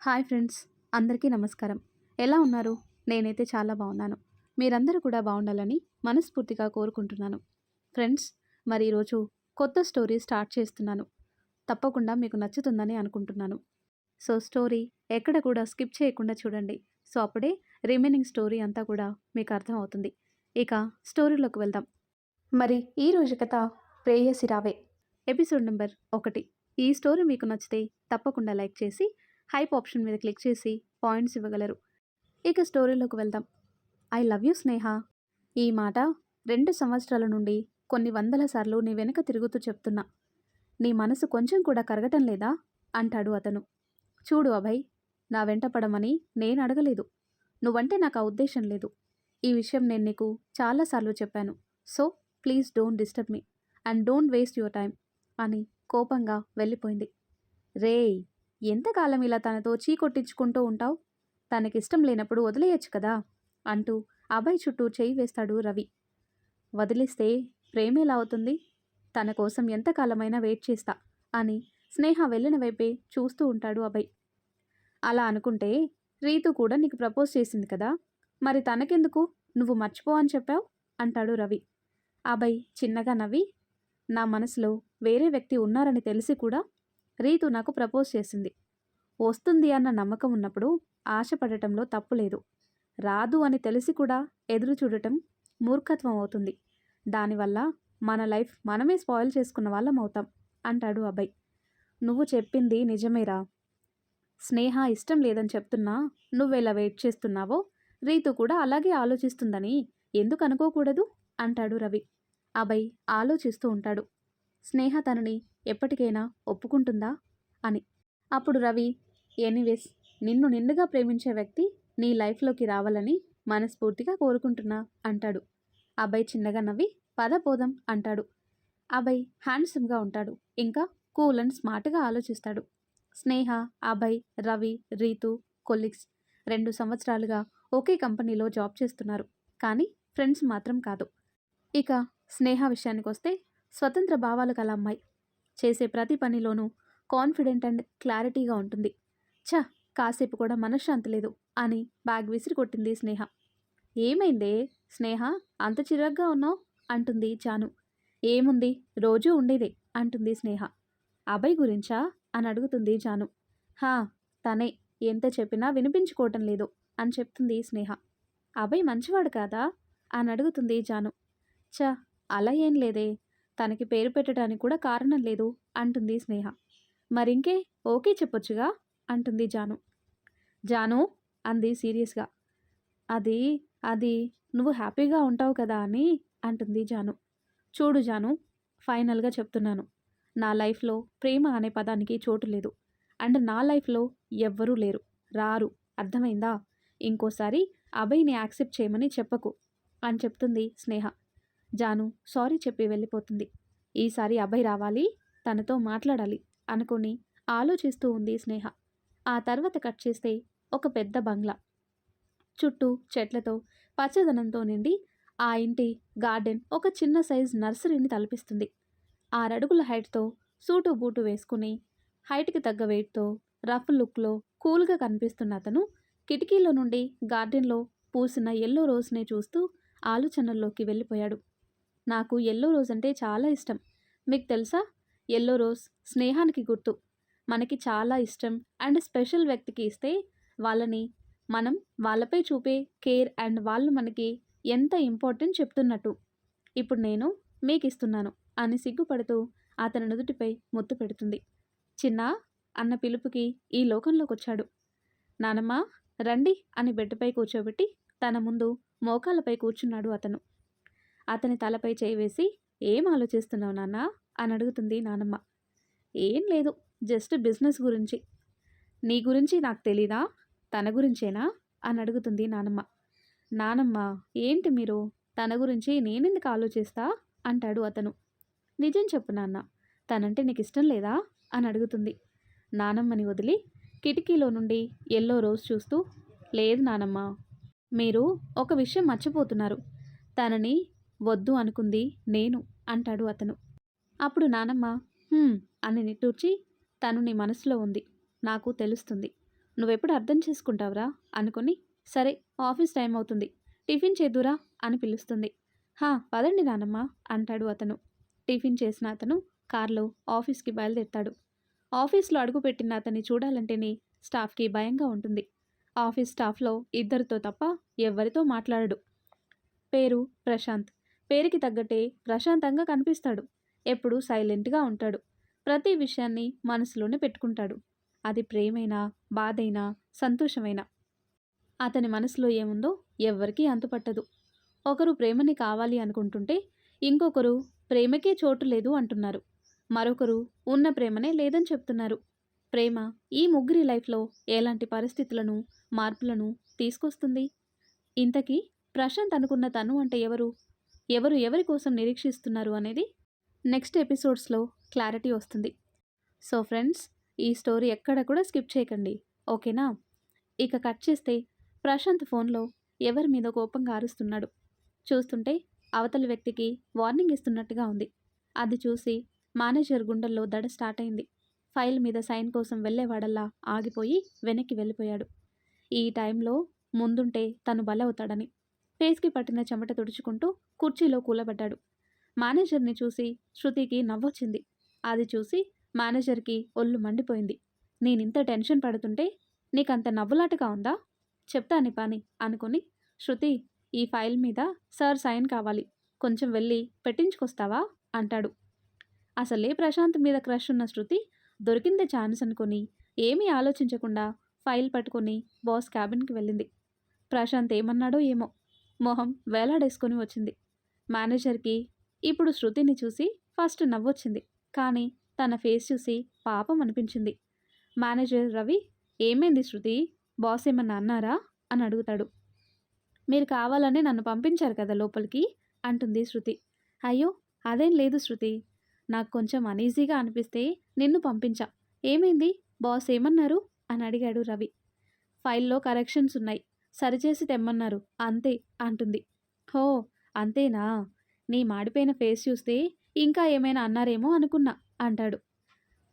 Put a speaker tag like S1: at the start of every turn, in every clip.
S1: Hi friends అందరికీ నమస్కారం. ఎలా ఉన్నారు? నేనైతే చాలా బాగున్నాను. మీరందరూ కూడా బాగుండాలని మనస్ఫూర్తిగా కోరుకుంటున్నాను. ఫ్రెండ్స్ మరి ఈరోజు కొత్త స్టోరీ స్టార్ట్ చేస్తున్నాను. తప్పకుండా మీకు నచ్చుతుందని అనుకుంటున్నాను. సో స్టోరీ ఎక్కడ కూడా స్కిప్ చేయకుండా చూడండి. సో అప్పుడే రిమైనింగ్ స్టోరీ అంతా కూడా మీకు అర్థమవుతుంది. ఇక స్టోరీలోకి వెళ్దాం. మరి ఈరోజు కథ ప్రేయసి రావే. ఎపిసోడ్ నెంబర్ ఒకటి. ఈ స్టోరీ మీకు నచ్చితే తప్పకుండా లైక్ చేసి హైప్ ఆప్షన్ మీద క్లిక్ చేసి పాయింట్స్ ఇవ్వగలరు. ఇక స్టోరీలోకి వెళ్దాం. I love you Sneha. ఈ మాట రెండు సంవత్సరాల నుండి కొన్ని వందల సార్లు నీ వెనుక తిరుగుతూ చెప్తున్నా. నీ మనసు కొంచెం కూడా కరగటం లేదా? అంటాడు అతను. చూడు అభయ్ నా వెంట పడమని నేను అడగలేదు. నువ్వంటే నాకు ఆ ఉద్దేశం లేదు. ఈ విషయం నేను నీకు చాలాసార్లు చెప్పాను. So please don't disturb me. And don't waste your time అని కోపంగా వెళ్ళిపోయింది. రేయ్ ఎంతకాలం ఇలా తనతో చీకొట్టించుకుంటూ ఉంటావు? తనకిష్టం లేనప్పుడు వదిలేయచ్చు కదా అంటూ అభయ్ చుట్టూ చేయి వేస్తాడు రవి. వదిలిస్తే ప్రేమేలా అవుతుంది? తన కోసం ఎంతకాలమైనా వెయిట్ చేస్తా అని స్నేహ వెళ్ళిన వైపే చూస్తూ ఉంటాడు అభయ్. అలా అనుకుంటే రీతు కూడా నీకు ప్రపోజ్ చేసింది కదా? మరి తనకెందుకు? నువ్వు మర్చిపో అని చెప్పావు? అంటాడు రవి. అభయ్ చిన్నగా నవ్వి నా మనసులో వేరే వ్యక్తి ఉన్నారని తెలిసి కూడా రీతు నాకు ప్రపోజ్ చేసింది. వస్తుంది అన్న నమ్మకం ఉన్నప్పుడు ఆశపడటంలో తప్పు లేదు. రాదు అని తెలిసి కూడా ఎదురు చూడటం మూర్ఖత్వం అవుతుంది. దానివల్ల మన లైఫ్ మనమే స్పాయిల్ చేసుకున్న వాళ్ళం అవుతాం అంటాడు అబ్బాయి నువ్వు చెప్పింది నిజమేరా? స్నేహ ఇష్టం లేదని చెప్తున్నా నువ్వెలా వెయిట్ చేస్తున్నావో రీతు కూడా అలాగే ఆలోచిస్తుందని ఎందుకు అనుకోకూడదు? అంటాడు రవి. అభయ్ ఆలోచిస్తూ ఉంటాడు. స్నేహ తనని ఎప్పటికైనా ఒప్పుకుంటుందా? అని. అప్పుడు రవి ఎనీవేస్ నిన్ను నిండుగా ప్రేమించే వ్యక్తి నీ లైఫ్లోకి రావాలని మనస్ఫూర్తిగా కోరుకుంటున్నా అంటాడు. అబ్బాయి చిన్నగా నవ్వి పదపోదాం అంటాడు. అభయ్ హ్యాండ్సమ్గా ఉంటాడు. ఇంకా కూల్ అండ్ స్మార్ట్గా ఆలోచిస్తాడు. స్నేహ అభయ్ రవి రీతు కొలిగ్స్ రెండు సంవత్సరాలుగా ఒకే కంపెనీలో జాబ్ చేస్తున్నారు. కానీ ఫ్రెండ్స్ మాత్రం కాదు. ఇక స్నేహ విషయానికి వస్తే స్వతంత్ర భావాలు గల అమ్మాయి. చేసే ప్రతి పనిలోనూ కాన్ఫిడెంట్ అండ్ క్లారిటీగా ఉంటుంది. ఛ కాసేపు కూడా మనశ్శాంతి లేదు అని బ్యాగ్ విసిరి కొట్టింది స్నేహ. ఏమైందే? స్నేహ అంత చిరాగ్గా ఉన్నావు? అంటుంది జాను. ఏముంది? రోజూ ఉండేదే అంటుంది స్నేహ. అభయ్ గురించా? అని అడుగుతుంది జాను. హా తనే ఎంత చెప్పినా వినిపించుకోవటం లేదు అని చెప్తుంది స్నేహ. అభయ్ మంచివాడు కాదా? అని అడుగుతుంది జాను. చ అలా ఏం లేదే తనకి పేరు పెట్టడానికి కూడా కారణం లేదు అంటుంది స్నేహ. మరింకే ఓకే చెప్పొచ్చుగా అంటుంది జాను. జాను అంది సీరియస్గా. అది అది నువ్వు హ్యాపీగా ఉంటావు కదా అని అంటుంది జాను. చూడు జాను ఫైనల్గా చెప్తున్నాను. నా లైఫ్లో ప్రేమ అనే పదానికి చోటు లేదు. అండ్ నా లైఫ్లో ఎవ్వరూ లేరు. రారు. అర్థమైందా? ఇంకోసారి అభయ్ని యాక్సెప్ట్ చేయమని చెప్పకు అని చెప్తుంది స్నేహ. జాను సారీ చెప్పి వెళ్ళిపోతుంది. ఈసారి అభయ్ రావాలి తనతో మాట్లాడాలి అనుకుని ఆలోచిస్తూ ఉంది స్నేహ. ఆ తర్వాత కట్ చేస్తే ఒక పెద్ద బంగ్లా. చుట్టూ చెట్లతో పచ్చదనంతో నిండి ఆ ఇంటి గార్డెన్ ఒక చిన్న సైజ్ నర్సరీని తలపిస్తుంది. ఆరడుగుల హైట్తో సూటు బూటు వేసుకుని హైట్కి తగ్గ వెయిట్తో రఫ్ లుక్లో కూల్గా కనిపిస్తున్న అతను కిటికీలో నుండి గార్డెన్లో పూసిన ఎల్లో రోజ్నే చూస్తూ ఆలోచనల్లోకి వెళ్ళిపోయాడు. నాకు ఎల్లో రోజ్ అంటే చాలా ఇష్టం. మీకు తెలుసా? ఎల్లో రోజ్ స్నేహానికి గుర్తు. మనకి చాలా ఇష్టం అండ్ స్పెషల్ వ్యక్తికి ఇస్తే వాళ్ళని మనం వాళ్ళపై చూపే కేర్ అండ్ వాళ్ళు మనకి ఎంత ఇంపార్టెంట్ చెప్తున్నట్టు. ఇప్పుడు నేను మీకు ఇస్తున్నాను అని సిగ్గుపడుతూ అతని నుదుటిపై ముద్దు పెడుతుంది. చిన్న అన్న పిలుపుకి ఈ లోకంలోకి వచ్చాడు నానమ్మ రండి అని బెడ్పై కూర్చోబెట్టి తన ముందు మోకాలపై కూర్చున్నాడు అతను. అతని తలపై చేయి వేసి ఏం ఆలోచిస్తున్నావు నాన్న? అని అడుగుతుంది నానమ్మ. ఏం లేదు జస్ట్ బిజినెస్ గురించి. నీ గురించి నాకు తెలీదా? తన గురించేనా? అని అడుగుతుంది నానమ్మ. నానమ్మ ఏంటి మీరు? తన గురించి నేనెందుకు ఆలోచిస్తా? అంటాడు అతను. నిజం చెప్పు నాన్న తనంటే నీకు ఇష్టం లేదా? అని అడుగుతుంది. నానమ్మని వదిలి కిటికీలో నుండి ఎల్లో రోజ్ చూస్తూ లేదు నానమ్మ మీరు ఒక విషయం మర్చిపోతున్నారు. తనని వద్దు అనుకుంది. నేను అంటాడు అతను. అప్పుడు నానమ్మ అని నిట్టూర్చి తను నీ మనసులో ఉంది. నాకు తెలుస్తుంది. నువ్వెప్పుడు అర్థం చేసుకుంటావురా? అనుకుని సరే ఆఫీస్ టైం అవుతుంది. టిఫిన్ చేద్దురా? అని పిలుస్తుంది. హా పదండి నానమ్మ అంటాడు అతను. టిఫిన్ చేసిన అతను కార్లో ఆఫీస్కి బయలుదేరుతాడు. ఆఫీస్లో అడుగుపెట్టిన అతన్ని చూడాలంటేనే స్టాఫ్కి భయంగా ఉంటుంది. ఆఫీస్ స్టాఫ్లో ఇద్దరితో తప్ప ఎవ్వరితో మాట్లాడడు. పేరు ప్రశాంత్. పేరుకి తగ్గట్టే ప్రశాంతంగా కనిపిస్తాడు. ఎప్పుడూ సైలెంట్గా ఉంటాడు. ప్రతి విషయాన్ని మనసులోనే పెట్టుకుంటాడు. అది ప్రేమైనా బాధైనా సంతోషమైనా. అతని మనసులో ఏముందో ఎవ్వరికీ అంతుపట్టదు. ఒకరు ప్రేమని కావాలి అనుకుంటుంటే ఇంకొకరు ప్రేమకే చోటు లేదు అంటున్నారు. మరొకరు ఉన్న ప్రేమనే లేదని చెప్తున్నారు. ప్రేమ ఈ ముగ్గురి లైఫ్లో ఎలాంటి పరిస్థితులను మార్పులను తీసుకొస్తుంది? ఇంతకీ ప్రశాంత్ అనుకున్న తను అంటే ఎవరు? ఎవరు ఎవరి కోసం నిరీక్షిస్తున్నారు అనేది నెక్స్ట్ ఎపిసోడ్స్లో క్లారిటీ వస్తుంది. సో ఫ్రెండ్స్ ఈ స్టోరీ ఎక్కడ కూడా స్కిప్ చేయకండి. ఓకేనా? ఇక కట్ చేస్తే ప్రశాంత్ ఫోన్లో ఎవరి మీద కోపంగా అరుస్తున్నాడు. చూస్తుంటే అవతలి వ్యక్తికి వార్నింగ్ ఇస్తున్నట్టుగా ఉంది. అది చూసి మేనేజర్ గుండెల్లో దడ స్టార్ట్ అయింది. ఫైల్ మీద సైన్ కోసం వెళ్ళేవాడల్లా ఆగిపోయి వెనక్కి వెళ్ళిపోయాడు. ఈ టైంలో ముందుంటే తను బలవుతాడని. ఫేస్కి పట్టిన చెమట తుడుచుకుంటూ కుర్చీలో కూలబడ్డాడు. మేనేజర్ని చూసి శృతికి నవ్వొచ్చింది. అది చూసి మేనేజర్కి ఒళ్ళు మండిపోయింది. నేనింత టెన్షన్ పడుతుంటే నీకంత నవ్వులాటగా ఉందా? చెప్తాని పని అనుకుని శృతి ఈ ఫైల్ మీద సార్ సైన్ కావాలి. కొంచెం వెళ్ళి పెట్టించుకొస్తావా? అంటాడు. అసలే ప్రశాంత్ మీద క్రష్ ఉన్న శృతి దొరికింది ఛాన్స్ అనుకొని ఏమీ ఆలోచించకుండా ఫైల్ పట్టుకొని బాస్ క్యాబిన్కి వెళ్ళింది. ప్రశాంత్ ఏమన్నాడో ఏమో. మొహం వేలాడేసుకొని వచ్చింది. మేనేజర్కి ఇప్పుడు శృతిని చూసి ఫస్ట్ నవ్వొచ్చింది. కానీ తన ఫేస్ చూసి పాపం అనిపించింది. మేనేజర్ రవి ఏమైంది శృతి? బాస్ ఏమన్నా అన్నారా? అని అడుగుతాడు. మీరు కావాలని నన్ను పంపించారు కదా లోపలికి? అంటుంది శృతి. అయ్యో అదేం లేదు శృతి. నాకు కొంచెం అనీజీగా అనిపిస్తే నిన్ను పంపించా. ఏమైంది? బాస్ ఏమన్నారు? అని అడిగాడు రవి. ఫైల్లో కరెక్షన్స్ ఉన్నాయి. సరిచేసి తెమ్మన్నారు. అంతే అంటుంది. హో అంతేనా? నీ మాడిపోయిన ఫేస్ చూస్తే ఇంకా ఏమైనా అన్నారేమో అనుకున్నా అంటాడు.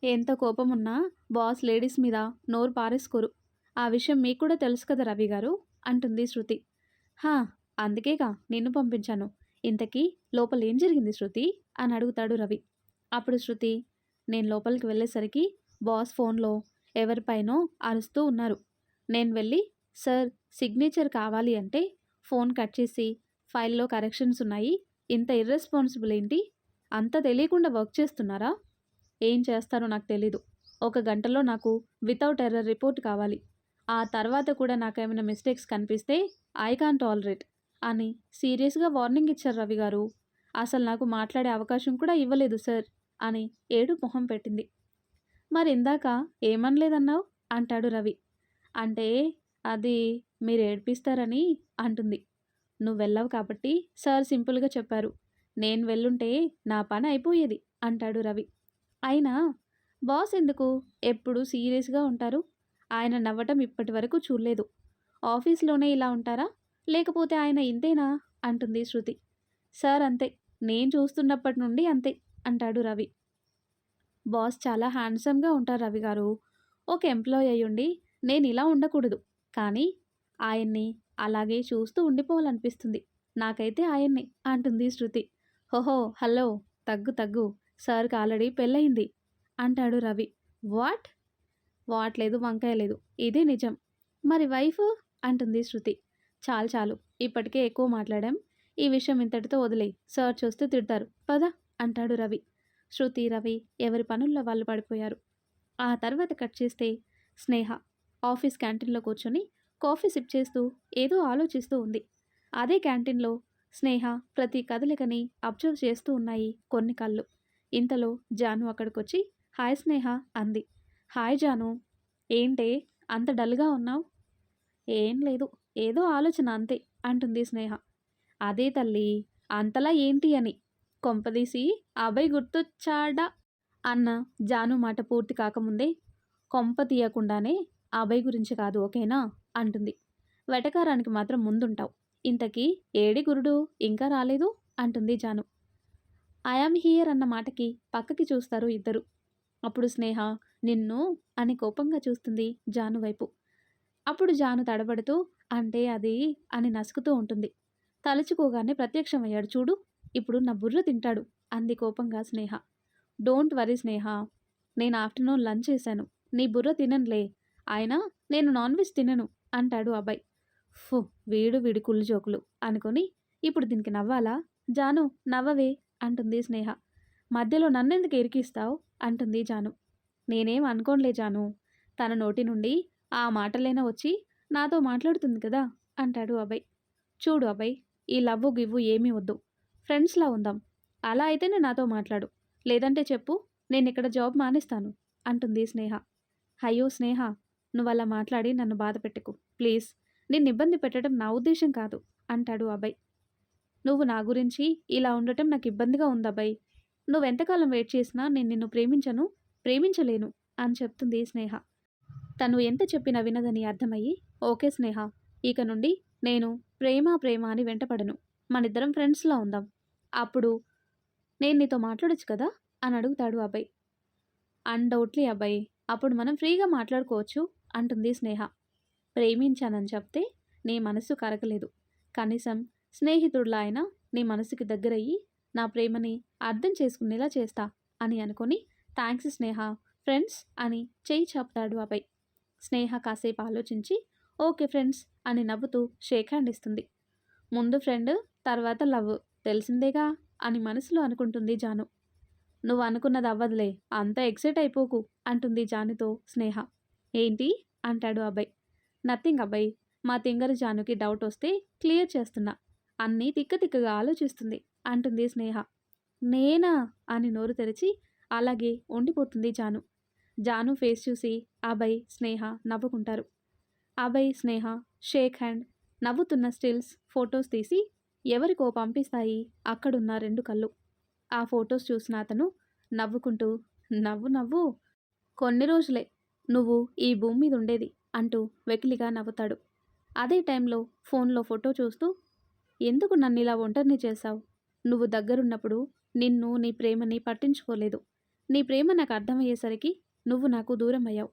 S1: ఎంత కోపమున్నా బాస్ లేడీస్ మీద నోరు పారేసుకోరు. ఆ విషయం మీకు కూడా తెలుసు కదా రవి గారు అంటుంది శృతి. హా అందుకేగా నిన్ను పంపించాను. ఇంతకీ లోపల ఏం జరిగింది శృతి? అని అడుగుతాడు రవి. అప్పుడు శృతి నేను లోపలికి వెళ్ళేసరికి బాస్ ఫోన్లో ఎవరిపైనో అరుస్తూ ఉన్నారు. నేను వెళ్ళి సార్ సిగ్నేచర్ కావాలి అంటే ఫోన్ కట్ చేసి ఫైల్లో కరెక్షన్స్ ఉన్నాయి. ఇంత ఇర్రెస్పాన్సిబుల్ ఏంటి? అంత తెలియకుండా వర్క్ చేస్తున్నారా? ఏం చేస్తారో నాకు తెలీదు. ఒక గంటలో నాకు వితౌట్ ఎర్రర్ రిపోర్ట్ కావాలి. ఆ తర్వాత కూడా నాకేమైనా మిస్టేక్స్ కనిపిస్తే ఐ కాన్ టాలరేట్ అని సీరియస్గా వార్నింగ్ ఇచ్చారు రవి గారు. అసలు నాకు మాట్లాడే అవకాశం కూడా ఇవ్వలేదు సార్ అని ఏడు మొహం పెట్టింది. మరి ఇందాక ఏమనలేదన్నావు? అంటాడు రవి. అంటే అది మీరు ఏడిపిస్తారని అంటుంది. నువ్వు వెళ్ళావు కాబట్టి సార్ సింపుల్గా చెప్పారు. నేను వెళ్ళుంటే నా పని అయిపోయేది అంటాడు రవి. అయినా బాస్ ఎందుకు? ఎప్పుడు సీరియస్గా ఉంటారు? ఆయన నవ్వటం ఇప్పటి వరకు చూడలేదు. ఆఫీస్లోనే ఇలా ఉంటారా? లేకపోతే ఆయన ఇంతేనా? అంటుంది శృతి. సార్ అంతే. నేను చూస్తున్నప్పటి నుండి అంతే అంటాడు రవి. బాస్ చాలా హ్యాండ్సమ్గా ఉంటారు రవి గారు ఒక ఎంప్లాయ్ అయ్యుండి నేను ఇలా ఉండకూడదు. కానీ ఆయన్ని అలాగే చూస్తూ ఉండిపోవాలనిపిస్తుంది. నాకైతే ఆయన్ని అంటుంది శృతి. హోహో హలో తగ్గు తగ్గు. సార్కి ఆల్రెడీ పెళ్ళయింది అంటాడు రవి. వాట్? వాట్ లేదు వంకాయ లేదు. ఇదే నిజం. మరి వైఫ్? అంటుంది శృతి. చాలు చాలు. ఇప్పటికే ఎక్కువ మాట్లాడాం. ఈ విషయం ఇంతటితో వదిలే సార్ చూస్తే తిడతారు. పద అంటాడు రవి. శృతి రవి ఎవరి పనుల్లో వాళ్ళు పడిపోయారు. ఆ తర్వాత కట్ చేస్తే స్నేహ. ఆఫీస్ క్యాంటీన్లో కూర్చొని కాఫీ సిప్ చేస్తూ ఏదో ఆలోచిస్తూ ఉంది. అదే క్యాంటీన్లో స్నేహ ప్రతి కదలికని అబ్జర్వ్ చేస్తూ ఉన్నాయి కొన్ని కళ్ళు. ఇంతలో జాను అక్కడికొచ్చి హాయ్ స్నేహ అంది. హాయ్ జాను ఏంటే అంత డల్గా ఉన్నావు? ఏం లేదు ఏదో ఆలోచన అంతే అంటుంది స్నేహ. అదే తల్లి అంతలా ఏంటి అని? కొంపదీసి అభయ్ గుర్తొచ్చాడా? అన్న జాను మాట పూర్తి కాకముందే కొంప తీయకుండానే అభయ్ గురించి కాదు ఓకేనా? అంటుంది. వెటకారానికి మాత్రం ముందుంటావు. ఇంతకీ ఏడి గురుడు? ఇంకా రాలేదు? అంటుంది జాను. ఐఆమ్ హియర్ అన్న మాటకి పక్కకి చూస్తారు ఇద్దరు. అప్పుడు స్నేహ నిన్ను? అని కోపంగా చూస్తుంది జాను వైపు. అప్పుడు జాను తడబడుతూ అంటే అది? అని నసుకుతూ ఉంటుంది. తలుచుకోగానే ప్రత్యక్షమయ్యాడు. చూడు ఇప్పుడు నా బుర్ర తింటాడు అంది కోపంగా స్నేహ. డోంట్ వరీ స్నేహ. నేను ఆఫ్టర్నూన్ లంచ్ చేశాను. నీ బుర్ర తిననులే ఆయన నేను నాన్ వెజ్ తినను అంటాడు అబ్బాయి. ఫు వీడు వీడి కుళ్ళు జోకులు అనుకొని ఇప్పుడు దీనికి నవ్వాలా? జాను నవ్వవే అంటుంది స్నేహ. మధ్యలో నన్నెందుకు ఇరికిస్తావు? అంటుంది జాను. నేనేం అనుకోనులే జాను. తన నోటి నుండి ఆ మాటలైనా వచ్చి నాతో మాట్లాడుతుంది కదా? అంటాడు అబ్బాయి. చూడు అబ్బాయి ఈ లవ్వు గివ్వు ఏమీ వద్దు. ఫ్రెండ్స్లా ఉందాం. అలా అయితేనే నాతో మాట్లాడు. లేదంటే చెప్పు నేను ఇక్కడ జాబ్ మానేస్తాను అంటుంది స్నేహ. అయ్యో స్నేహ నువ్వు అలా మాట్లాడి నన్ను బాధ పెట్టకు. ప్లీజ్. నిన్ను ఇబ్బంది పెట్టడం నా ఉద్దేశం కాదు అంటాడు అబ్బాయి నువ్వు నా గురించి ఇలా ఉండటం నాకు ఇబ్బందిగా ఉంది అబ్బాయి నువ్వెంతకాలం వెయిట్ చేసినా నేను నిన్ను ప్రేమించను ప్రేమించలేను అని చెప్తుంది స్నేహ. తను ఎంత చెప్పినా వినదని అర్థమయ్యి ఓకే స్నేహ ఇక నుండి నేను ప్రేమ ప్రేమ అని వెంటపడను. మనిద్దరం ఫ్రెండ్స్లా ఉందాం. అప్పుడు నేను నీతో మాట్లాడొచ్చు కదా అని అడుగుతాడు అబ్బాయి అన్డౌట్లీ అబ్బాయి అప్పుడు మనం ఫ్రీగా మాట్లాడుకోవచ్చు అంటుంది స్నేహ. ప్రేమించానని చెప్తే నీ మనసు కరగలేదు. కనీసం స్నేహితుడిలా అయినా నీ మనసుకి దగ్గరయ్యి నా ప్రేమని అర్థం చేసుకునేలా చేస్తా అని అనుకొని థ్యాంక్స్ స్నేహ ఫ్రెండ్స్ అని చేయి చాపుతాడు అబ్బాయి స్నేహ కాసేపు ఆలోచించి ఓకే ఫ్రెండ్స్ అని నవ్వుతూ షేక్ హ్యాండ్ ఇస్తుంది. ముందు ఫ్రెండ్ తర్వాత లవ్ తెలిసిందేగా అని మనసులో అనుకుంటుంది జాను. నువ్వు అనుకున్నది అవ్వదులే అంత ఎక్సైట్ అయిపోకు అంటుంది జానుతో స్నేహ. ఏంటి? అంటాడు అబ్బాయి నథింగ్ అబ్బాయి మా తింగరి జానుకి డౌట్ వస్తే క్లియర్ చేస్తున్నా. అన్నీ తిక్క తిక్కగా ఆలోచిస్తుంది. అంటుంది స్నేహ. నేనా? అని నోరు తెరిచి అలాగే ఉండిపోతుంది జాను. జాను ఫేస్ చూసి అభయ్ స్నేహ నవ్వుకుంటారు. అభయ్ స్నేహ షేక్ హ్యాండ్ నవ్వుతున్న స్టిల్స్ ఫొటోస్ తీసి ఎవరికో పంపిస్తాయి. అక్కడున్న రెండు కళ్ళు. ఆ ఫొటోస్ చూసిన అతను నవ్వుకుంటూ నవ్వు నవ్వు. కొన్ని రోజులే. నువ్వు ఈ భూమి మీద ఉండేది అంటూ వెకిలిగా నవ్వుతాడు. అదే టైంలో ఫోన్లో ఫోటో చూస్తూ ఎందుకు నన్ను ఇలా ఒంటరిని చేశావు? నువ్వు దగ్గరున్నప్పుడు నిన్ను నీ ప్రేమని పట్టించుకోలేదు. నీ ప్రేమ నాకు అర్థమయ్యేసరికి నువ్వు నాకు దూరం అయ్యావు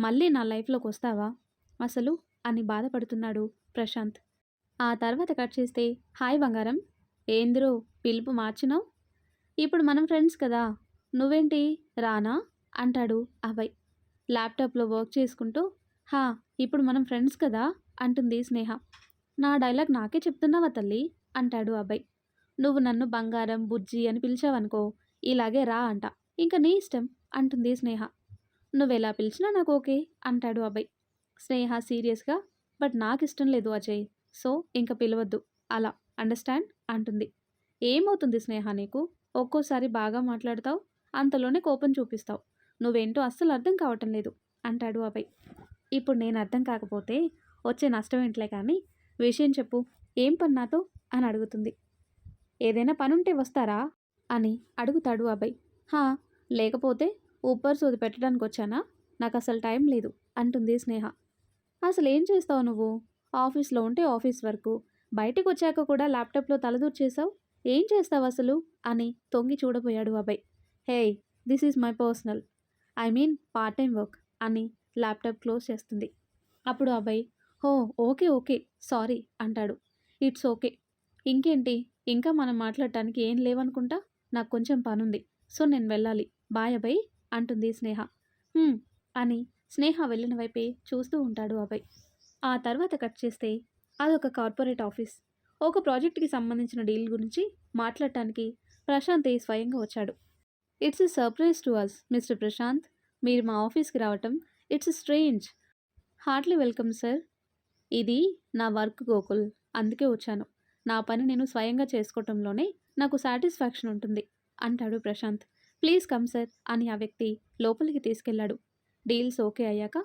S1: మళ్ళీ నా లైఫ్లోకి వస్తావా? అసలు అని బాధపడుతున్నాడు ప్రశాంత్. ఆ తర్వాత కట్ చేస్తే హాయ్ బంగారం. ఏందిరో పిలుపు మార్చినావు? ఇప్పుడు మనం ఫ్రెండ్స్ కదా. నువ్వేంటి? రానా? అంటాడు అభయ్. ల్యాప్టాప్లో వర్క్ చేసుకుంటూ హా ఇప్పుడు మనం ఫ్రెండ్స్ కదా అంటుంది స్నేహ. నా డైలాగ్ నాకే చెప్తున్నావా తల్లి? అంటాడు అబ్బాయి. నువ్వు నన్ను బంగారం బుజ్జి అని పిలిచావనుకో ఇలాగే రా అంట. ఇంకా నీ ఇష్టం అంటుంది స్నేహ. నువ్వెలా పిలిచినా నాకు ఓకే అంటాడు అబ్బాయి. స్నేహ సీరియస్గా బట్ నాకు ఇష్టం లేదు అజయ్ సో ఇంకా పిలవద్దు అలా అండర్స్టాండ్? అంటుంది. ఏమవుతుంది స్నేహ నీకు? ఒక్కోసారి బాగా మాట్లాడతావు అంతలోనే కోపం చూపిస్తావు. నువ్వేంటో అస్సలు అర్థం కావటం లేదు అంటాడు అబ్బాయి ఇప్పుడు నేను అర్థం కాకపోతే వచ్చే నష్టం ఏంట్లే కానీ విషయం చెప్పు ఏం పని నాతో? అని అడుగుతుంది. ఏదైనా పనుంటే వస్తారా? అని అడుగుతాడు అబ్బాయి హా లేకపోతే ఊపర్ సోది పెట్టడానికి వచ్చానా? నాకు అసలు టైం లేదు అంటుంది స్నేహ. అసలు ఏం చేస్తావు నువ్వు? ఆఫీస్లో ఉంటే ఆఫీస్ వరకు. బయటకు వచ్చాక కూడా ల్యాప్టాప్లో తలదూర్చేసావు ఏం చేస్తావు అసలు అని తొంగి చూడబోయాడు అబ్బాయి hey this is my personal. I mean part time work అని ల్యాప్టాప్ క్లోజ్ చేస్తుంది. అప్పుడు అబ్బాయి హో ఓకే ఓకే సారీ అంటాడు. It's okay. ఇంకేంటి? ఇంకా మనం మాట్లాడటానికి ఏం లేవనుకుంటా? నాకు కొంచెం పనుంది. సో నేను వెళ్ళాలి. బాయ్ అబ్బాయి అంటుంది స్నేహ. అని స్నేహ వెళ్ళిన వైపే చూస్తూ ఉంటాడు అబ్బాయి. ఆ తర్వాత కట్ చేస్తే అదొక కార్పొరేట్ ఆఫీస్. ఒక ప్రాజెక్ట్కి సంబంధించిన డీల్ గురించి మాట్లాడటానికి ప్రశాంత్ స్వయంగా వచ్చాడు. It's a surprise to us mister Prashanth. మీరు మా ఆఫీస్కి రావటం it's strange. Heartly welcome sir. ఇది నా వర్క్ గోకుల్. అందుకే వచ్చాను. నా పని నేను స్వయంగా చేసుకోవటంలోనే నాకు సాటిస్ఫాక్షన్ ఉంటుంది అంటాడు ప్రశాంత్. ప్లీజ్ కమ్ సార్ అని ఆ వ్యక్తి లోపలికి తీసుకెళ్ళాడు డీల్స్ ఓకే అయ్యాక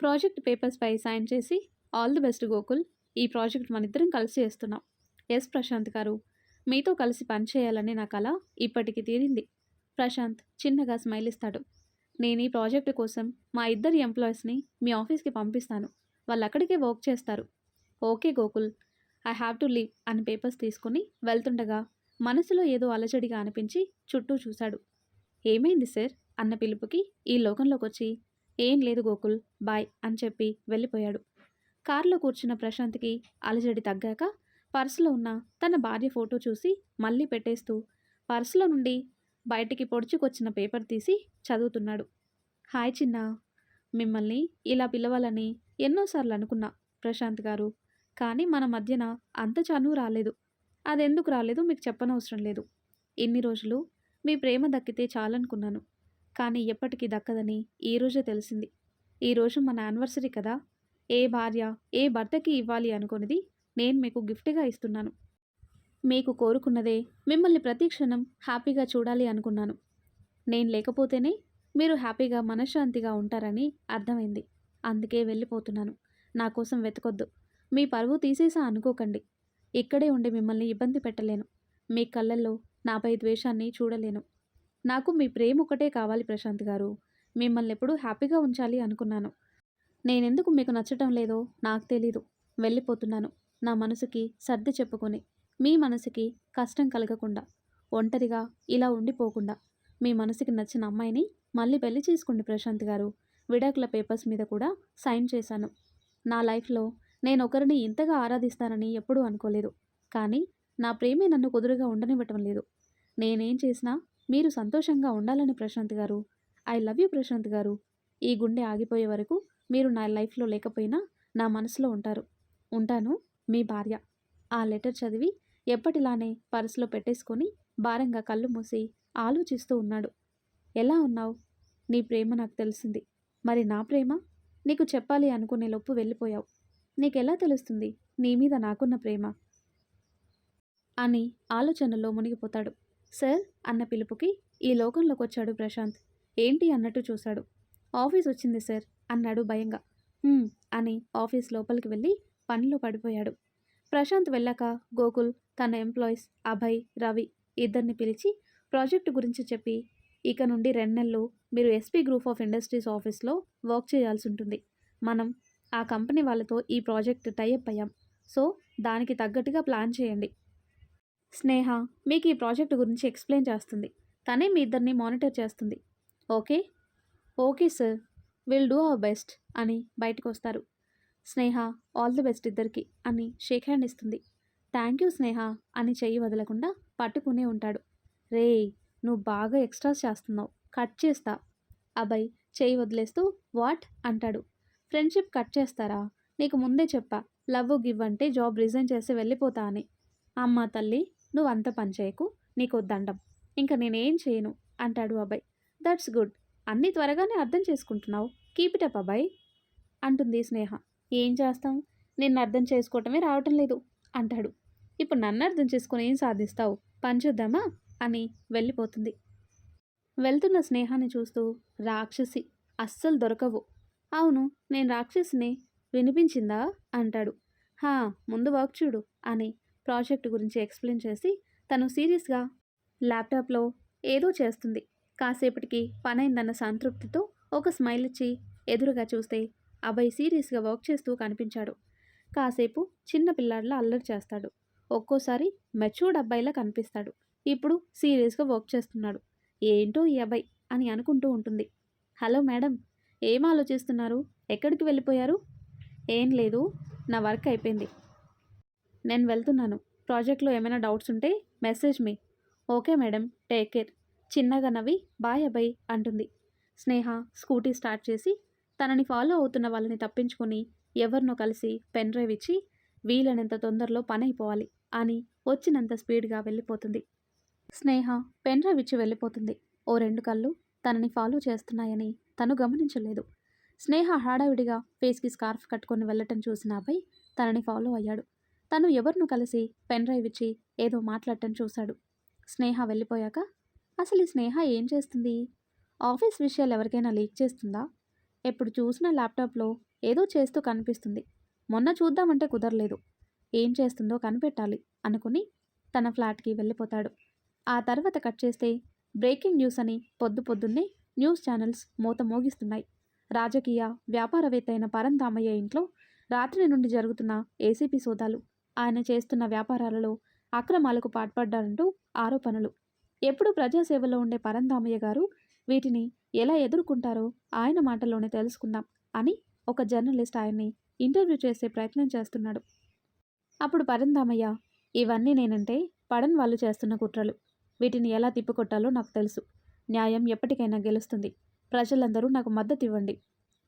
S1: ప్రాజెక్ట్ పేపర్స్పై సైన్ చేసి ఆల్ ది బెస్ట్ గోకుల్. ఈ ప్రాజెక్ట్ మనిద్దరం కలిసి చేస్తున్నాం. ఎస్ ప్రశాంత్ గారు. మీతో కలిసి పనిచేయాలనే నా కళ ఇప్పటికి తీరింది. ప్రశాంత్ చిన్నగా స్మైల్ ఇస్తాడు. నేను ఈ ప్రాజెక్టు కోసం మా ఇద్దరి ఎంప్లాయీస్ని మీ ఆఫీస్కి పంపిస్తాను. వాళ్ళు అక్కడికే వర్క్ చేస్తారు. Okay Gokul I have to leave అని పేపర్స్ తీసుకుని వెళ్తుండగా మనసులో ఏదో అలజడిగా అనిపించి చుట్టూ చూశాడు. ఏమైంది సార్? అన్న పిలుపుకి ఈ లోకంలోకి వచ్చి ఏం లేదు గోకుల్ బాయ్ అని చెప్పి వెళ్ళిపోయాడు. కారులో కూర్చున్న ప్రశాంత్కి అలజడి తగ్గాక పర్సులో ఉన్న తన భార్య ఫోటో చూసి మళ్ళీ పెట్టేస్తూ పర్సులో నుండి బయటికి పొడుచుకొచ్చిన పేపర్ తీసి చదువుతున్నాడు. హాయ్ చిన్న. మిమ్మల్ని ఇలా పిలవాలని ఎన్నోసార్లు అనుకున్నా ప్రశాంత్ గారు. కానీ మన మధ్యన అంత చనువు రాలేదు. అదెందుకు రాలేదు మీకు చెప్పనవసరం లేదు. ఇన్ని రోజులు మీ ప్రేమ దక్కితే చాలనుకున్నాను. కానీ ఎప్పటికీ దక్కదని ఈరోజే తెలిసింది. ఈరోజు మన యానివర్సరీ కదా. ఏ భార్య ఏ భర్తకి ఇవ్వాలి అనుకున్నది నేను మీకు గిఫ్ట్గా ఇస్తున్నాను. మీకు కోరుకున్నదే మిమ్మల్ని ప్రతి క్షణం హ్యాపీగా చూడాలి అనుకున్నాను. నేను లేకపోతేనే మీరు హ్యాపీగా మనశ్శాంతిగా ఉంటారని అర్థమైంది. అందుకే వెళ్ళిపోతున్నాను. నా కోసం వెతకొద్దు. మీ పరువు తీసేసా అనుకోకండి. ఇక్కడే ఉండి మిమ్మల్ని ఇబ్బంది పెట్టలేను. మీ కళ్ళల్లో నాపై ద్వేషాన్ని చూడలేను. నాకు మీ ప్రేమ ఒకటే కావాలి ప్రశాంత్ గారు. మిమ్మల్ని ఎప్పుడూ హ్యాపీగా ఉంచాలి అనుకున్నాను. నేనెందుకు మీకు నచ్చటం లేదో నాకు తెలీదు. వెళ్ళిపోతున్నాను. నా మనసుకి సర్ది చెప్పుకొని. మీ మనసుకి కష్టం కలగకుండా ఒంటరిగా ఇలా ఉండిపోకుండా మీ మనసుకి నచ్చిన అమ్మాయిని మళ్ళీ పెళ్ళి చేసుకోండి ప్రశాంత్ గారు. విడాకుల పేపర్స్ మీద కూడా సైన్ చేశాను. నా లైఫ్లో నేను ఒకరిని ఇంతగా ఆరాధిస్తానని ఎప్పుడూ అనుకోలేదు. కానీ నా ప్రేమే నన్ను కుదురుగా ఉండనివ్వటం లేదు. నేనేం చేసినా మీరు సంతోషంగా ఉండాలని ప్రశాంత్ గారు. ఐ లవ్ యూ ప్రశాంత్ గారు. ఈ గుండె ఆగిపోయే వరకు మీరు నా లైఫ్లో లేకపోయినా నా మనసులో ఉంటారు. ఉంటాను మీ భార్య. ఆ లెటర్ చదివి ఎప్పటిలానే పర్సులో పెట్టేసుకొని భారంగా కళ్ళు మూసి ఆలోచిస్తూ ఉన్నాడు. ఎలా ఉన్నావు? నీ ప్రేమ నాకు తెలిసింది. మరి నా ప్రేమ? నీకు చెప్పాలి అనుకునే లోపు వెళ్ళిపోయావు. నీకెలా తెలుస్తుంది? నీ మీద నాకున్న ప్రేమ అని ఆలోచనలో మునిగిపోతాడు. సార్ అన్న పిలుపుకి ఈ లోకంలోకి వచ్చాడు ప్రశాంత్. ఏంటి? అన్నట్టు చూశాడు. ఆఫీస్ వచ్చింది సార్ అన్నాడు భయంగా. అని ఆఫీస్ లోపలికి వెళ్ళి పనిలో పడిపోయాడు. ప్రశాంత్ వెళ్ళాక గోకుల్ తన ఎంప్లాయీస్ అభయ్ రవి ఇద్దరిని పిలిచి ప్రాజెక్టు గురించి చెప్పి ఇక నుండి రెండు నెలలు మీరు ఎస్పీ గ్రూప్ ఆఫ్ ఇండస్ట్రీస్ ఆఫీస్లో వర్క్ చేయాల్సి ఉంటుంది. మనం ఆ కంపెనీ వాళ్ళతో ఈ ప్రాజెక్ట్ టైఅప్ అయ్యాం. సో దానికి తగ్గట్టుగా ప్లాన్ చేయండి. స్నేహ మీకు ఈ ప్రాజెక్ట్ గురించి ఎక్స్ప్లెయిన్ చేస్తుంది. తనే మీ ఇద్దరిని మానిటర్ చేస్తుంది. Okay? Okay sir. Will do our best అని బయటకు వస్తారు స్నేహ ఆల్ ది బెస్ట్ ఇద్దరికి అని షేక్ హ్యాండ్ ఇస్తుంది. థ్యాంక్ యూ స్నేహ అని చెయ్యి వదలకుండా పట్టుకునే ఉంటాడు. రే నువ్వు బాగా ఎక్స్ట్రాస్ చేస్తున్నావు. కట్ చేస్తా. అబ్బాయి చెయ్యి వదిలేస్తూ వాట్? అంటాడు. ఫ్రెండ్షిప్ కట్ చేస్తారా? నీకు ముందే చెప్పా. లవ్ గివ్ అంటే జాబ్ రిజైన్ చేసి వెళ్ళిపోతా అని. అమ్మ తల్లి నువ్వు అంత పని చేయకు. నీకు దండం. ఇంకా నేనేం చేయను? అంటాడు అబ్బాయి దట్స్ గుడ్. అన్నీ త్వరగానే అర్థం చేసుకుంటున్నావు. కీప్ ఇట్ అప్ అబ్బాయి అంటుంది స్నేహ. ఏం చేస్తాం నిన్ను అర్థం చేసుకోవటమే రావటం లేదు అంటాడు. ఇప్పుడు నన్ను అర్థం చేసుకుని ఏం సాధిస్తావు? పని చూద్దామా? అని వెళ్ళిపోతుంది. వెళ్తున్న స్నేహాన్ని చూస్తూ రాక్షసి అస్సలు దొరకవు. అవును నేను రాక్షసిని వినిపించిందా? అంటాడు. హా ముందు వర్క్ చూడు అని ప్రాజెక్ట్ గురించి ఎక్స్ప్లెయిన్ చేసి తను సీరియస్గా ల్యాప్టాప్లో ఏదో చేస్తుంది. కాసేపటికి పనైందన్న సంతృప్తితో ఒక స్మైల్ ఇచ్చి ఎదురుగా చూస్తే అబ్బాయి సీరియస్గా వర్క్ చేస్తూ కనిపించాడు. కాసేపు చిన్న పిల్లాడిలా అల్లరి చేస్తాడు. ఒక్కోసారి మెచ్యూర్డ్ అబ్బాయిలా కనిపిస్తాడు. ఇప్పుడు సీరియస్గా వర్క్ చేస్తున్నాడు. ఏంటో ఈ అబ్బాయి అని అనుకుంటూ ఉంటుంది. హలో మేడం ఏం ఆలోచిస్తున్నారు? ఎక్కడికి వెళ్ళిపోయారు? ఏం లేదు నా వర్క్ అయిపోయింది. నేను వెళ్తున్నాను. ప్రాజెక్ట్లో ఏమైనా డౌట్స్ ఉంటే message me. Okay madam take care. చిన్నగా నవ్వి బాయ్ అబ్బాయి అంటుంది. స్నేహ స్కూటీ స్టార్ట్ చేసి తనని ఫాలో అవుతున్న వాళ్ళని తప్పించుకొని ఎవరినో కలిసి పెన్ డ్రైవ్ ఇచ్చి వీలైనంత తొందరలో పని అయిపోవాలి అని వచ్చినంత స్పీడ్గా వెళ్ళిపోతుంది. స్నేహ పెన్ డ్రైవ్ ఇచ్చి వెళ్ళిపోతుంది. ఓ రెండు కళ్ళు తనని ఫాలో చేస్తున్నాయని తను గమనించలేదు. స్నేహ హడావిడిగా ఫేస్కి స్కార్ఫ్ కట్టుకొని వెళ్ళటం చూసిన అబ్బాయి తనని ఫాలో అయ్యాడు. తను ఎవరినో కలిసి పెన్ డ్రైవ్ ఇచ్చి ఏదో మాట్లాడటం చూశాడు. స్నేహ వెళ్ళిపోయాక అసలు ఈ స్నేహ ఏం చేస్తుంది? ఆఫీస్ విషయాలు ఎవరికైనా లీక్ చేస్తుందా? ఎప్పుడు చూసిన ల్యాప్టాప్లో ఏదో చేస్తూ కనిపిస్తుంది. మొన్న చూద్దామంటే కుదరలేదు. ఏం చేస్తుందో కనిపెట్టాలి అనుకుని తన ఫ్లాట్కి వెళ్ళిపోతాడు. ఆ తర్వాత కట్ చేస్తే బ్రేకింగ్ న్యూస్ అని పొద్దు పొద్దున్నే న్యూస్ ఛానల్స్ మూత మోగిస్తున్నాయి. రాజకీయ వ్యాపారవేత్త అయిన పరంధామయ్య ఇంట్లో రాత్రి నుండి జరుగుతున్న ఏసీపీ సోదాలు ఆయన చేస్తున్న వ్యాపారాలలో అక్రమాలకు పాల్పడ్డారంటూ ఆరోపణలు. ఎప్పుడు ప్రజాసేవలో ఉండే పరంధామయ్య గారు వీటిని ఎలా ఎదుర్కొంటారో ఆయన మాటల్లోనే తెలుసుకుందాం అని ఒక జర్నలిస్ట్ ఆయన్ని ఇంటర్వ్యూ చేసే ప్రయత్నం చేస్తున్నాడు. అప్పుడు పరందామయ్య ఇవన్నీ నేనంటే పడన్ వాళ్ళు చేస్తున్న కుట్రలు. వీటిని ఎలా తిప్పికొట్టాలో నాకు తెలుసు. న్యాయం ఎప్పటికైనా గెలుస్తుంది. ప్రజలందరూ నాకు మద్దతు ఇవ్వండి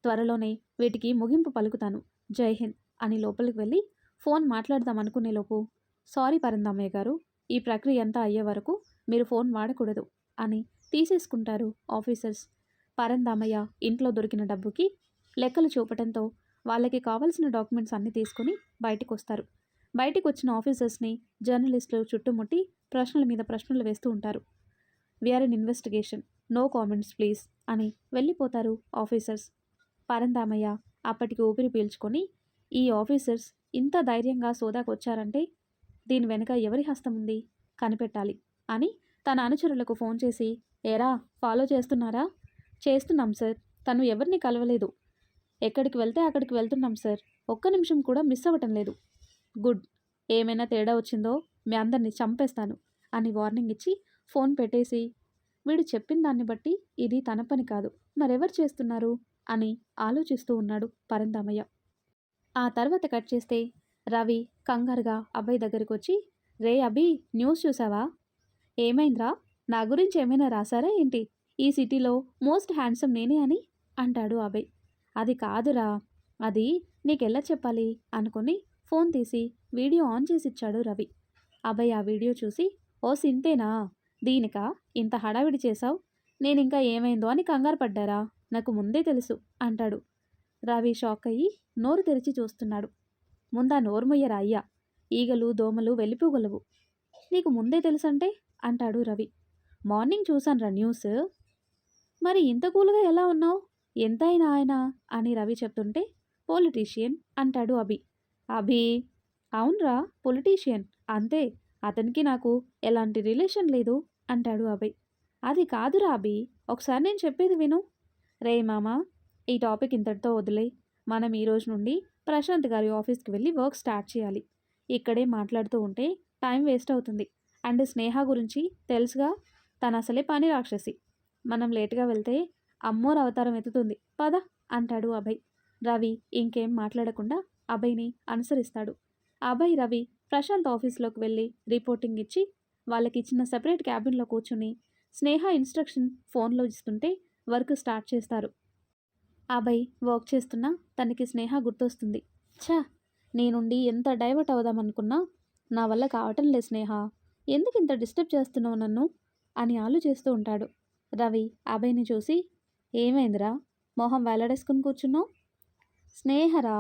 S1: త్వరలోనే వీటికి ముగింపు పలుకుతాను. జై హింద్ అని లోపలికి వెళ్ళి ఫోన్ మాట్లాడదాం అనుకునేలోపు సారీ పరందామయ్య గారు ఈ ప్రక్రియ అంతా అయ్యే వరకు మీరు ఫోన్ వాడకూడదు అని తీసేసుకుంటారు ఆఫీసర్స్. పరందామయ్య ఇంట్లో దొరికిన డబ్బుకి లెక్కలు చూపటంతో వాళ్ళకి కావాల్సిన డాక్యుమెంట్స్ అన్నీ తీసుకుని బయటకు వస్తారు బయటకు వచ్చిన ఆఫీసర్స్ని జర్నలిస్టులు చుట్టుముట్టి ప్రశ్నల మీద ప్రశ్నలు వేస్తూ ఉంటారు. We're in investigation no comments please అని వెళ్ళిపోతారు ఆఫీసర్స్. పరందామయ్య అప్పటికి ఊపిరి పీల్చుకొని ఈ ఆఫీసర్స్ ఇంత ధైర్యంగా సోదాకు వచ్చారంటే దీని వెనుక ఎవరి హస్తం ఉంది కనిపెట్టాలి అని తన అనుచరులకు ఫోన్ చేసి ఏరా ఫాలో చేస్తున్నారా? చేస్తున్నాం సార్ తను ఎవరిని కలవలేదు. ఎక్కడికి వెళ్తే అక్కడికి వెళ్తున్నాం సార్ ఒక్క నిమిషం కూడా మిస్ అవ్వటం లేదు. గుడ్ ఏమైనా తేడా వచ్చిందో మీ అందరిని చంపేస్తాను అని వార్నింగ్ ఇచ్చి ఫోన్ పెట్టేసి వీడు చెప్పిన దాన్ని బట్టి ఇది తన పని కాదు. మరెవరు చేస్తున్నారు? అని ఆలోచిస్తూ ఉన్నాడు పరందామయ్య. ఆ తర్వాత కట్ చేస్తే రవి కంగారుగా అబ్బాయి దగ్గరికి వచ్చి రే అభి న్యూస్ చూసావా? ఏమైందిరా? నా గురించి ఏమైనా రాసారా ఏంటి? ఈ సిటీలో మోస్ట్ హ్యాండ్సమ్ నేనే అని అంటాడు అభయ్. అది కాదురా. అది నీకెలా చెప్పాలి? అనుకుని ఫోన్ తీసి వీడియో ఆన్ చేసి ఇచ్చాడు రవి. అభయ్ ఆ వీడియో చూసి ఓ సింతేనా? దీనికా? ఇంత హడావిడి చేశావు? నేను ఇంకా ఏమైందో అని కంగారు పడ్డారా? నాకు ముందే తెలుసు అంటాడు. రవి షాక్ అయ్యి నోరు తెరిచి చూస్తున్నాడు. ముందా నోరుమయ్యరా అయ్యా. ఈగలు దోమలు వెళ్ళిపోగలవు నీకు ముందే తెలుసంటే? అంటాడు రవి. Morning చూశానురా news. మరి ఇంత కూల్గా ఎలా ఉన్నావు? ఎంత అయినా ఆయన అని రవి చెప్తుంటే పొలిటీషియన్ అంటాడు అభి. అభి అవునరా పొలిటీషియన్. అంతే అతనికి నాకు ఎలాంటి రిలేషన్ లేదు అంటాడు అభయ్ అది కాదురా అభి ఒకసారి నేను చెప్పేది విను. రే మామ ఈ టాపిక్ ఇంతటితో వదిలే. మనం ఈ రోజు నుండి ప్రశాంత్ గారి ఆఫీస్కి వెళ్ళి వర్క్ స్టార్ట్ చేయాలి. ఇక్కడే మాట్లాడుతూ ఉంటే టైం వేస్ట్ అవుతుంది. అండ్ స్నేహ గురించి తెలుసుగా? తను అసలే పని రాక్షసి. మనం లేటుగా వెళ్తే అమ్మోర్ అవతారం ఎత్తుతుంది. పద అంటాడు అభయ్. రవి ఇంకేం మాట్లాడకుండా అభయ్ని అనుసరిస్తాడు. అభయ్ రవి ప్రశాంత్ ఆఫీస్లోకి వెళ్ళి రిపోర్టింగ్ ఇచ్చి వాళ్ళకి ఇచ్చిన సెపరేట్ క్యాబిన్లో కూర్చుని స్నేహ ఇన్స్ట్రక్షన్ ఫోన్లో ఇస్తుంటే వర్క్ స్టార్ట్ చేస్తారు. అభయ్ వర్క్ చేస్తున్నా తనకి స్నేహ గుర్తొస్తుంది. ఛా! నేనుండి ఎంత డైవర్ట్ అవుదామనుకున్నా నా వల్ల కావటం లే స్నేహ. ఎందుకు ఇంత డిస్టర్బ్ చేస్తున్నావు నన్ను? అని ఆలోచిస్తూ ఉంటాడు. రవి అభయ్ని చూసి ఏమైందిరా? మొహం వేలాడేసుకుని కూర్చున్నావు? స్నేహరా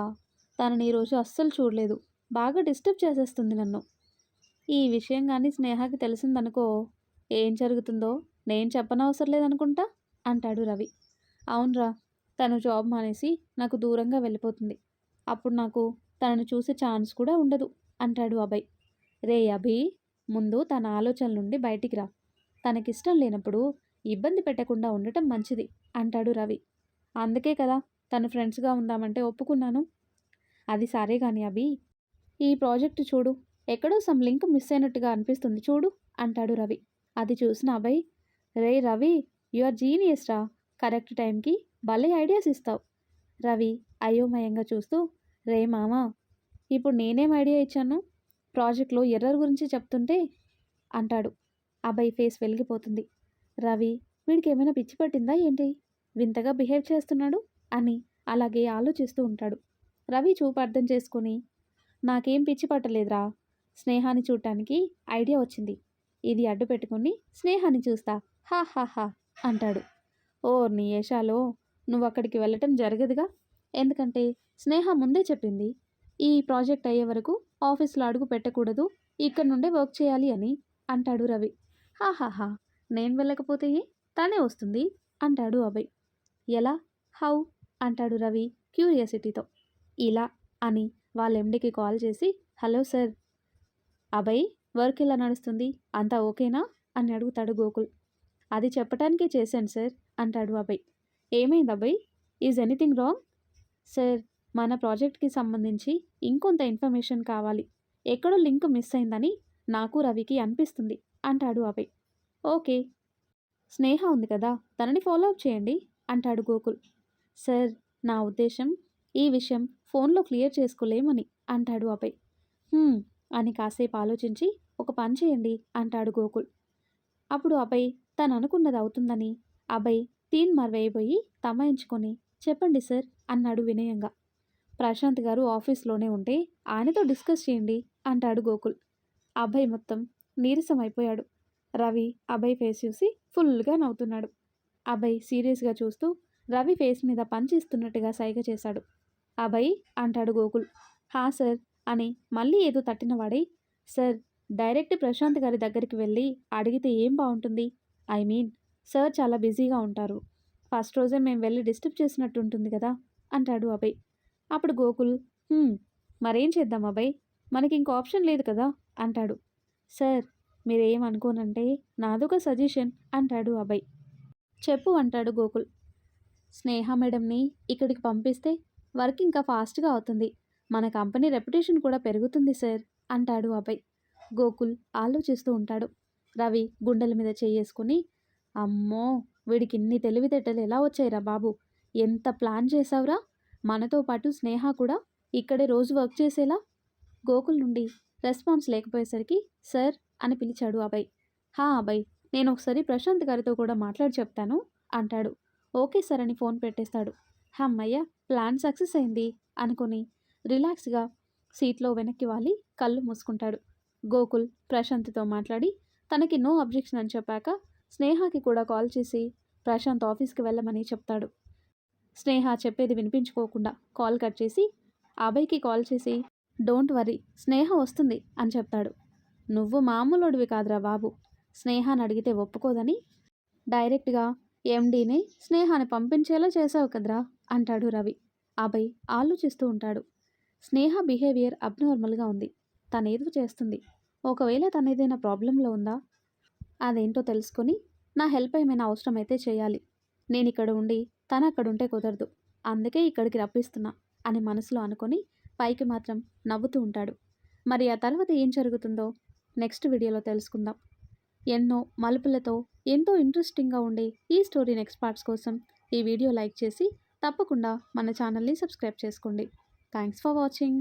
S1: తనని ఈరోజు అస్సలు చూడలేదు. బాగా డిస్టర్బ్ చేసేస్తుంది నన్ను. ఈ విషయం కానీ స్నేహకి తెలిసిందనుకో ఏం జరుగుతుందో నేను చెప్పనవసరం లేదనుకుంటా? అంటాడు రవి. అవునరా తను జాబ్ మానేసి నాకు దూరంగా వెళ్ళిపోతుంది. అప్పుడు నాకు తనను చూసే ఛాన్స్ కూడా ఉండదు అంటాడు అభయ్. రే అభి ముందు తన ఆలోచన నుండి బయటికి రా. తనకిష్టం లేనప్పుడు ఇబ్బంది పెట్టకుండా ఉండటం మంచిది అంటాడు రవి. అందుకే కదా తను ఫ్రెండ్స్గా ఉందామంటే ఒప్పుకున్నాను. అది సరే కానీ అభి ఈ ప్రాజెక్టు చూడు. ఎక్కడో సమ్ లింక్ మిస్ అయినట్టుగా అనిపిస్తుంది చూడు అంటాడు రవి. అది చూసిన అభయ్ రే రవి యు ఆర్ జీనియస్ రా. కరెక్ట్ టైంకి భలే ఐడియాస్ ఇస్తావు. రవి అయోమయంగా చూస్తూ రే మామా ఇప్పుడు నేనేం ఐడియా ఇచ్చాను? ప్రాజెక్ట్లో ఎర్రర్ గురించి చెప్తుంటే అంటాడు. అభయ్ ఫేస్ వెలిగిపోతుంది. రవి వీడికి ఏమైనా పిచ్చి పట్టిందా ఏంటి? వింతగా బిహేవ్ చేస్తున్నాడు అని అలాగే ఆలోచిస్తూ ఉంటాడు. రవి చూపు అర్థం చేసుకుని నాకేం పిచ్చి పట్టలేదురా. స్నేహాన్ని చూడటానికి ఐడియా వచ్చింది. ఇది అడ్డు పెట్టుకుని స్నేహాన్ని చూస్తా. హా హా హా అంటాడు. ఓ నీ ఏషాలో నువ్వు అక్కడికి వెళ్ళటం జరగదుగా? ఎందుకంటే స్నేహ ముందే చెప్పింది. ఈ ప్రాజెక్ట్ అయ్యే వరకు ఆఫీస్లో అడుగు పెట్టకూడదు. ఇక్కడ నుండే వర్క్ చేయాలి అని అంటాడు రవి. హాహాహా నేను వెళ్ళకపోతే తనే వస్తుంది అంటాడు అభయ్. ఎలా? హౌ? అంటాడు రవి క్యూరియాసిటీతో. ఇలా అని వాళ్ళ ఎండికి కాల్ చేసి హలో సార్. అభయ్ వర్క్ ఎలా నడుస్తుంది? అంతా ఓకేనా? అని అడుగుతాడు గోకుల్. అది చెప్పటానికే చేశాను సార్ అంటాడు అభయ్. ఏమైంది Abhay? Is anything wrong sir మన ప్రాజెక్ట్కి సంబంధించి ఇంకొంత ఇన్ఫర్మేషన్ కావాలి. ఎక్కడో లింక్ మిస్ అయిందని నాకు రవికి అనిపిస్తుంది. అంటాడు అభయ్. ఓకే. స్నేహ ఉంది కదా తనని ఫాలో అప్ చేయండి అంటాడు గోకుల్. సార్ నా ఉద్దేశం ఈ విషయం ఫోన్లో క్లియర్ చేసుకోలేమని అంటాడు అభయ్. అని కాసేపు ఆలోచించి ఒక పని చేయండి అంటాడు గోకుల్. అప్పుడు అభయ్ తను అనుకున్నది అవుతుందని అభయ్ తీన్ మరవేయబోయి తమాయించుకొని చెప్పండి సార్ అన్నాడు వినయంగా. ప్రశాంత్ గారు ఆఫీస్లోనే ఉంటే ఆయనతో డిస్కస్ చేయండి అంటాడు గోకుల్. అభయ్ మొత్తం నీరసమైపోయాడు రవి అభయ్ ఫేస్ చూసి ఫుల్గా నవ్వుతున్నాడు. అభయ్ సీరియస్గా చూస్తూ రవి ఫేస్ మీద పనిచేస్తున్నట్టుగా సైగ చేశాడు. అభయ్ అంటాడు గోకుల్. హా సార్ అని మళ్ళీ ఏదో తట్టినవాడై సార్ డైరెక్ట్ ప్రశాంత్ గారి దగ్గరికి వెళ్ళి అడిగితే ఏం బాగుంటుంది ఐ మీన్ సార్ చాలా బిజీగా ఉంటారు. ఫస్ట్ రోజే మేము వెళ్ళి డిస్టర్బ్ చేసినట్టు ఉంటుంది కదా? అంటాడు అభయ్. అప్పుడు గోకుల్ మరేం చేద్దాం అభయ్? మనకి ఇంకో ఆప్షన్ లేదు కదా? అంటాడు. సార్ మీరేమనుకోనంటే నాదొక సజెషన్ అంటాడు అభయ్. చెప్పు అంటాడు గోకుల్. స్నేహ మేడంని ఇక్కడికి పంపిస్తే వర్క్ ఇంకా ఫాస్ట్గా అవుతుంది. మన కంపెనీ రెప్యుటేషన్ కూడా పెరుగుతుంది సార్ అంటాడు అభయ్. గోకుల్ ఆలోచిస్తూ ఉంటాడు. రవి గుండెల మీద చేసుకుని అమ్మో వీడికి ఇన్ని తెలివితేటలు ఎలా వచ్చాయిరా బాబు? ఎంత ప్లాన్ చేసావురా మనతో పాటు స్నేహ కూడా ఇక్కడే రోజు వర్క్ చేసేలా? గోకుల్ నుండి రెస్పాన్స్ లేకపోయేసరికి సార్ అని పిలిచాడు అభయ్. హా అభయ్ నేను ఒకసారి ప్రశాంత్ గారితో కూడా మాట్లాడి చెప్తాను అంటాడు. ఓకే సార్ అని ఫోన్ పెట్టేస్తాడు. హమ్మయ్య ప్లాన్ సక్సెస్ అయింది అనుకుని రిలాక్స్గా సీట్లో వెనక్కి వాలి కళ్ళు మూసుకుంటాడు. గోకుల్ ప్రశాంత్తో మాట్లాడి తనకి నో అబ్జెక్షన్ అని చెప్పాక స్నేహకి కూడా కాల్ చేసి ప్రశాంత్ ఆఫీస్కి వెళ్ళమని చెప్తాడు. స్నేహ చెప్పేది వినిపించుకోకుండా కాల్ కట్ చేసి అభయ్కి కాల్ చేసి డోంట్ వరీ స్నేహ వస్తుంది అని చెప్తాడు. నువ్వు మామూలుడివి కాదురా బాబు. స్నేహాన్ని అడిగితే ఒప్పుకోదని. డైరెక్ట్గా ఎండీని స్నేహాన్ని పంపించేలా చేసావు కదరా అంటాడు రవి. అభయ్ ఆలోచిస్తూ ఉంటాడు. స్నేహ బిహేవియర్ అబ్నార్మల్గా ఉంది. తనేదో చేస్తుంది. ఒకవేళ తనేదైనా ఏదైనా ప్రాబ్లంలో ఉందా? అదేంటో తెలుసుకొని నా హెల్ప్ ఏమైనా అవసరమైతే చేయాలి. నేను ఇక్కడ ఉండి తను అక్కడ ఉంటే కుదరదు. అందుకే ఇక్కడికి రప్పిస్తున్నా అని మనసులో అనుకొని పైకి మాత్రం నవ్వుతూ ఉంటాడు. మరి ఆ తర్వాత ఏం జరుగుతుందో నెక్స్ట్ వీడియోలో తెలుసుకుందాం. ఎన్నో మలుపులతో ఎంతో ఇంట్రెస్టింగ్గా ఉండే ఈ స్టోరీ నెక్స్ట్ పార్ట్స్ కోసం ఈ వీడియో లైక్ చేసి తప్పకుండా మన ఛానల్ని సబ్స్క్రైబ్ చేసుకోండి. Thanks for watching.